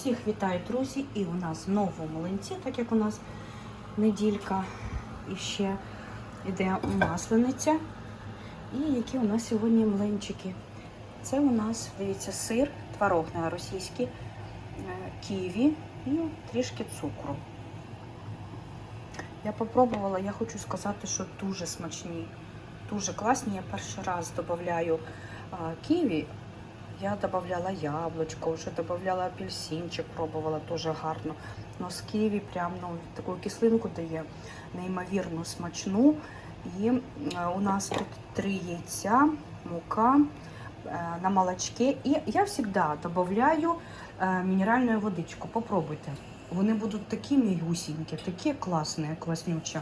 Всіх вітаю, друзі! І у нас знову млинці, так як у нас неділька і ще йде маслениця. І які у нас сьогодні млинчики? Це у нас, дивіться, сир, творог на російський, е, ківі і трішки цукру. Я попробувала, я хочу сказати, що дуже смачні, дуже класні. Я перший раз додаю ківі. Я додавала яблучко, вже додавала апельсинчик, пробувала теж гарно. Но з ківі прям ну, таку кислинку дає неймовірно смачну. І е, у нас тут три яйця, мука е, на молочке. І я завжди додаю е, мінеральну водичку. Попробуйте. Вони будуть такі мігусінькі, такі класні, класнючі.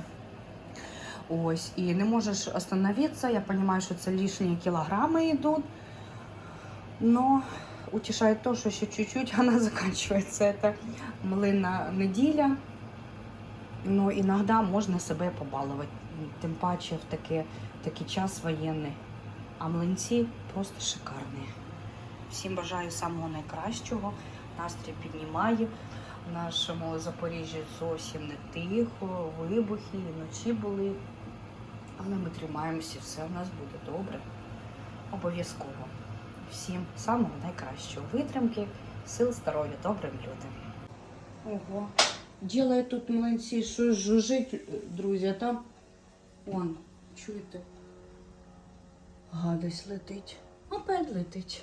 Ось, і не можеш остановитися. Я розумію, що це лишні кілограми йдуть. Но утешает то, что еще чуть-чуть она заканчивается. Это млина неділя. Но іногда можна себе побалувати. Тим паче в таке, такий час воєнний. А млинці просто шикарні. Всім бажаю самого найкращого. Настрій піднімаю. В нашому Запоріжжі зовсім не тихо, вибухи, і вночі були. Але ми тримаємося, все у нас буде добре. Обов'язково. Всім самого найкращого. Витримки, сил, здоров'я, добрим людям. Ого. Ділає тут млинці, що жужить, друзі, а там он, чуєте? Гадость летить. Опять летить.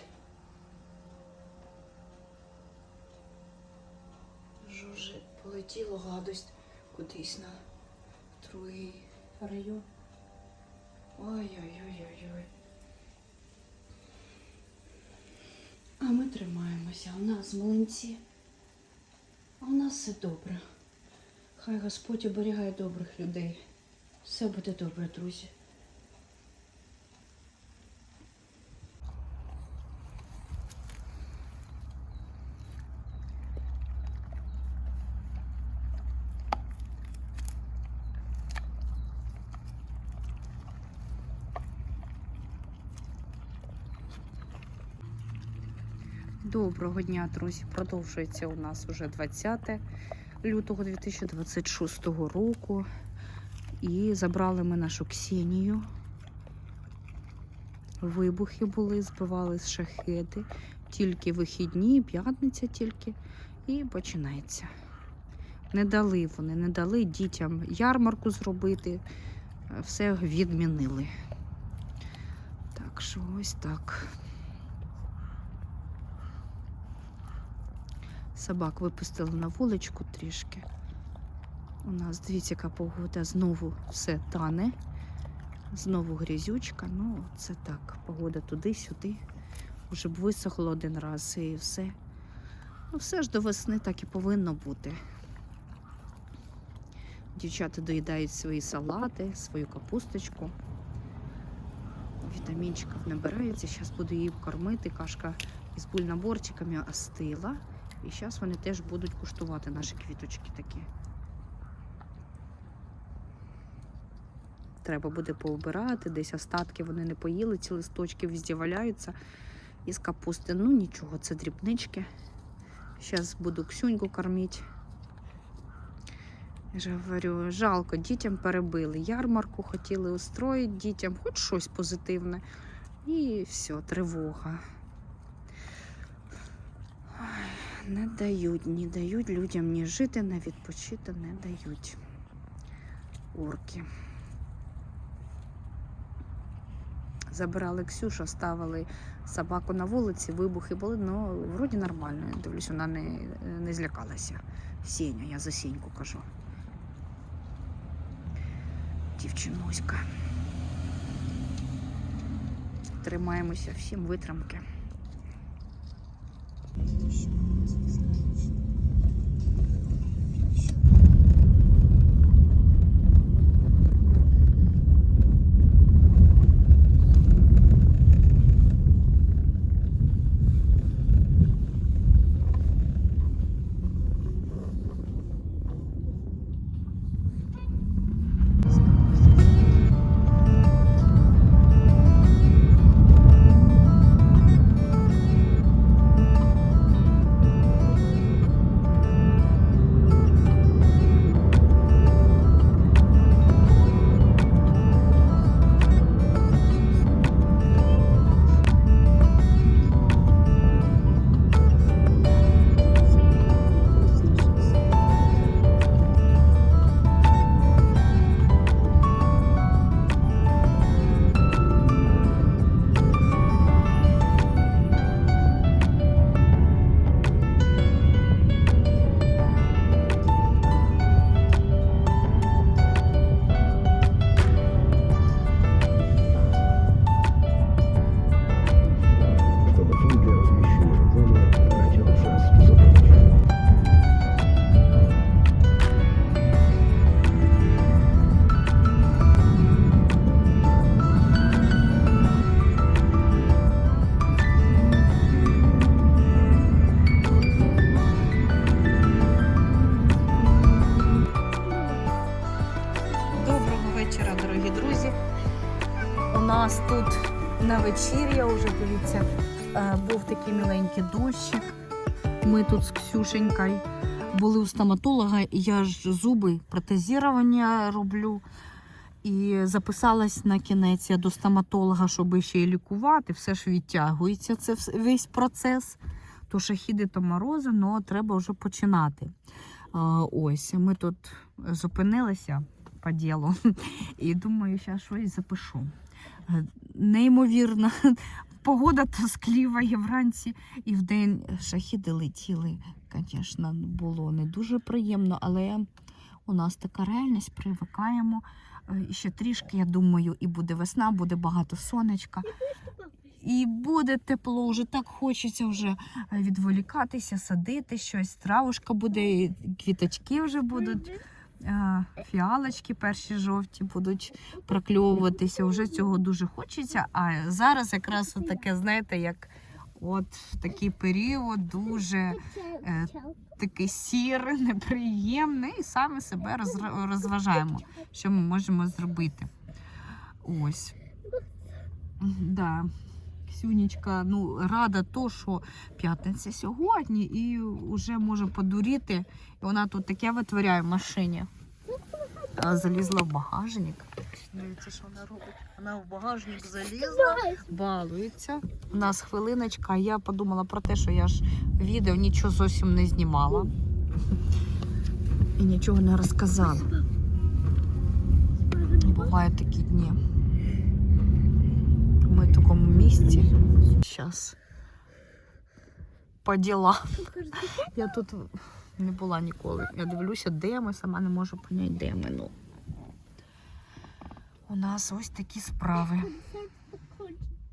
Жужить, полетіло гадость кудись на другий район. Ой-ой-ой-ой-ой. А ми тримаємося. У нас млинці. А у нас все добре. Хай Господь оберігає добрих людей. Все буде добре, друзі. Доброго дня, друзі! Продовжується у нас уже 20 лютого 2026 року. І забрали ми нашу Ксенію. Вибухи були, збивали з шахеди. Тільки вихідні, п'ятниця тільки. І починається. Не дали вони, не дали дітям ярмарку зробити. Все відмінили. Так що ось так. Собак випустили на вуличку трішки. У нас, дивіться, яка погода, знову все тане, знову грязючка. Ну, це так, погода туди-сюди. Вже б висохло один раз і все. Ну, все ж до весни так і повинно бути. Дівчата доїдають свої салати, свою капусточку. Вітамінчиків набирається. Зараз буду її кормити. Кашка із бульнаборчиками остила. І зараз вони теж будуть куштувати наші квіточки такі. Треба буде поубирати, десь остатки вони не поїли, ці листочки везде валяються із капусти. Ну нічого, це дрібнички. Зараз буду ксюньку кормити. Я ж говорю, жалко, дітям перебили. Ярмарку хотіли устроїти дітям, хоч щось позитивне. І все, тривога. Не дають, не дають людям ні жити, ні відпочити не дають орки. Забирали Ксюшу, ставили собаку на вулиці, вибухи були, ну вроді нормально. Дивлюсь, вона не, не злякалася. Сеня, я за Сеньку кажу. Дівчинуська. Тримаємося всім витримки. Нас тут на вечір'я вже дивіться, е, був такий міленький дощик. Ми тут з Ксюшенькою були у стоматолога, я ж зуби протезування роблю. І записалась на кінець я до стоматолога, щоб ще й лікувати. Все ж відтягується це весь процес. То шахіди, то морози, але треба вже починати. А, ось, ми тут зупинилися по ділу і думаю, зараз щось запишу. Неймовірно, погода тоскливає вранці і вдень шахіди летіли. Звісно, було не дуже приємно, але у нас така реальність, привикаємо. Е, ще трішки, я думаю, і буде весна, буде багато сонечка. І буде тепло, вже так хочеться вже е, відволікатися, садити щось, травушка буде, квіточки вже будуть, фіалочки перші жовті будуть прокльовуватися. Вже цього дуже хочеться. А зараз якраз таке, знаєте, як от в такий період дуже е, такий сірий, неприємний, і саме себе роз- розважаємо, що ми можемо зробити. Ось. Да. Ксюнічка, ну, рада то, що п'ятниця сьогодні і вже може подуріти. І вона тут таке витворяє в машині. Залізла в багажник. Дивіться, що вона робить. Вона в багажник залізла, балується. У нас хвилиночка, я подумала про те, що я ж відео нічого зовсім не знімала. І нічого не розказала. Бувають такі дні. В такому місці. Зараз. По ділам. Я тут не була ніколи. Я дивлюся, де ми, сама не можу поняти, де ми. Ну. У нас ось такі справи.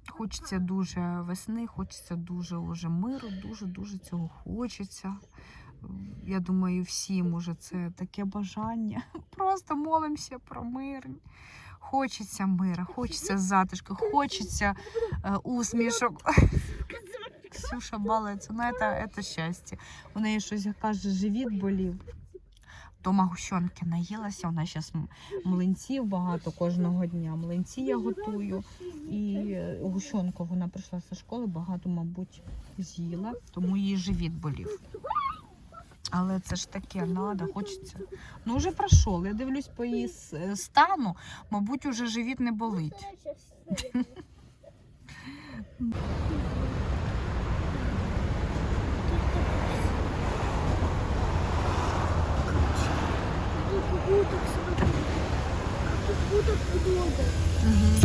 Хочеться дуже весни, хочеться дуже уже миру, дуже-дуже цього хочеться. Я думаю, всім уже це таке бажання. Просто молимося про мир. Хочеться мира, хочеться затишку, хочеться е, усмішок. Ксюша балується, ну це, це щастя. У неї щось каже, живіт болів. Дома гущонки наїлася, вона зараз млинців багато кожного дня. Млинці я готую. І е, гущонку вона прийшла зі школи, багато, мабуть, з'їла, тому її живіт болів. Але це ж таке, надо, хочеться. Ну, вже пройшов. Я дивлюсь по її е, стану, мабуть, уже живіт не болить. Будто, как будто много. Угу.